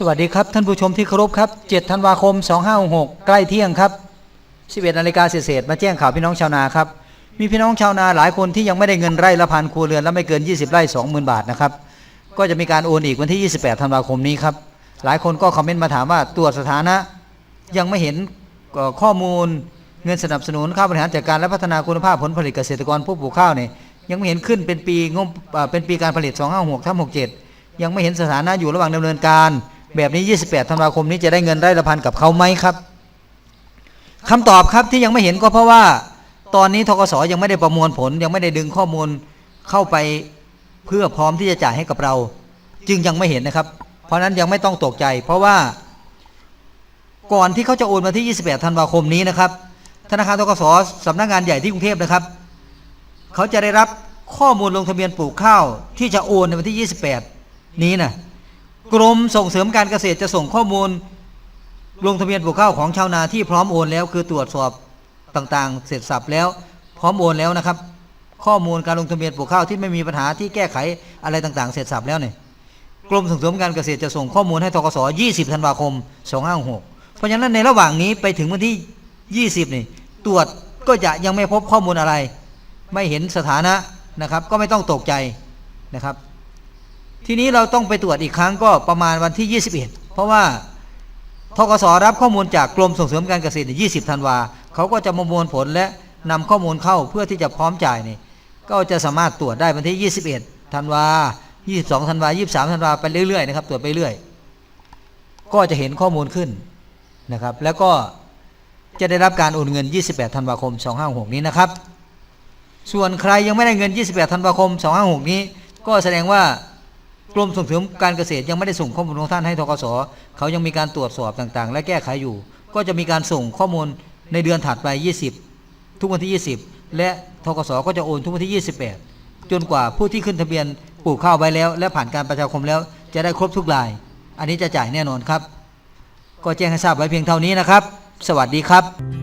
สวัสดีครับ ท่านผู้ชมที่เคารพครับ7ธันวาคม 2566 ใกล้เที่ยงครับ 11นาฬิกาเศษๆมาแจ้งข่าวพี่น้องชาวนาครับ มีพี่น้องชาวนาหลายคนที่ยังไม่ได้เงินไร่ละพันครัวเรือนและไม่เกิน 20 ไร่ 20,000 บาทนะครับ ก็จะมีการโอนอีกวันที่ 28 ธันวาคมนี้ครับ หลายคนก็คอมเมนต์มาถามว่าตรวจสถานะ ยังไม่เห็นข้อมูลเงินสนับสนุนค่าบริหารจัดการและพัฒนาคุณภาพผลผลิตเกษตรกรผู้ปลูกข้าวเนี่ยยังไม่เห็นขึ้นเป็นปีงบเป็นปีการผลิต 256ทับ67 ยังไม่เห็นสถานะอยู่ระหว่างดำเนินการ แบบนี้ 28ธันวาคมนี้จะได้เงินไร่ละพันกับเขาไหมครับคำตอบครับที่ยังไม่เห็นก็เพราะว่า ตอนนี้ทกสยังไม่ได้ประมวลผล ยังไม่ได้ดึงข้อมูลเข้าไปเพื่อพร้อมที่จะจ่ายให้กับเรา จึงยังไม่เห็นนะครับ เพราะฉะนั้นยังไม่ต้องตกใจ เพราะว่า ก่อนที่เขาจะโอนมาที่ 28ธันวาคมนี้นะครับ ธนาคารทกสสำนักงานใหญ่ที่กรุงเทพนะครับ เขาจะได้รับข้อมูลลงทะเบียนปลูกข้าวที่จะโอนในวันที่ 28 นี้นะ กรมส่งเสริมการเกษตรจะส่งข้อมูล ลงทะเบียนปลูกข้าวของชาวนาที่พร้อมโอนแล้วคือตรวจสอบต่างๆ เสร็จสับแล้วพร้อมโอนแล้วนะครับ ข้อมูลการลงทะเบียนปลูกข้าวที่ไม่มีปัญหาที่แก้ไขอะไรต่างๆ เสร็จสับแล้วเนี่ยกรมส่งเสริมการเกษตรจะส่งข้อมูลให้ทกส20ธันวาคม2566เพราะฉะนั้นในระหว่างนี้ไปถึงวันที่ 20นี่ตรวจก็จะยังไม่พบข้อมูลอะไร ไม่เห็นสถานะนะครับ ก็ไม่ต้องตกใจนะครับ ทีนี้เราต้องไปตรวจอีกครั้งก็ประมาณวันที่ 21 เพราะว่าทกสรับข้อมูลจากกรมส่งเสริมการเกษตร 20 ธันวาเขาก็จะประมวลผลและนำข้อมูลเข้าเพื่อที่จะพร้อมจ่ายนี่ก็จะสามารถตรวจได้วันที่ 21 ธันวา 22 ธันวา 23 ธันวาไปเรื่อยๆนะครับตรวจไปเรื่อย ก็จะเห็นข้อมูลขึ้นนะครับ แล้วก็จะได้รับการโอนเงิน 28 ธันวาคม 256 นี้นะครับ ส่วนใครยังไม่ได้เงิน 28 ธันวาคม 256 นี้ ก็แสดงว่า กรมส่งเสริมการเกษตรยังไม่ได้ส่งข้อมูลของท่านให้ทกสเขายังมีการตรวจสอบต่างๆ และแก้ไขอยู่ ก็จะมีการส่งข้อมูลในเดือนถัดไป 20 ทุกวันที่ 20 และทกสก็จะโอนทุกวันที่ 28 จนกว่าผู้ที่ขึ้นทะเบียนปลูกข้าวไว้แล้ว และผ่านการประชาคมแล้วจะได้ครบทุกราย อันนี้จะจ่ายแน่นอนครับ ก็แจ้งให้ทราบไว้เพียงเท่านี้นะครับ สวัสดีครับ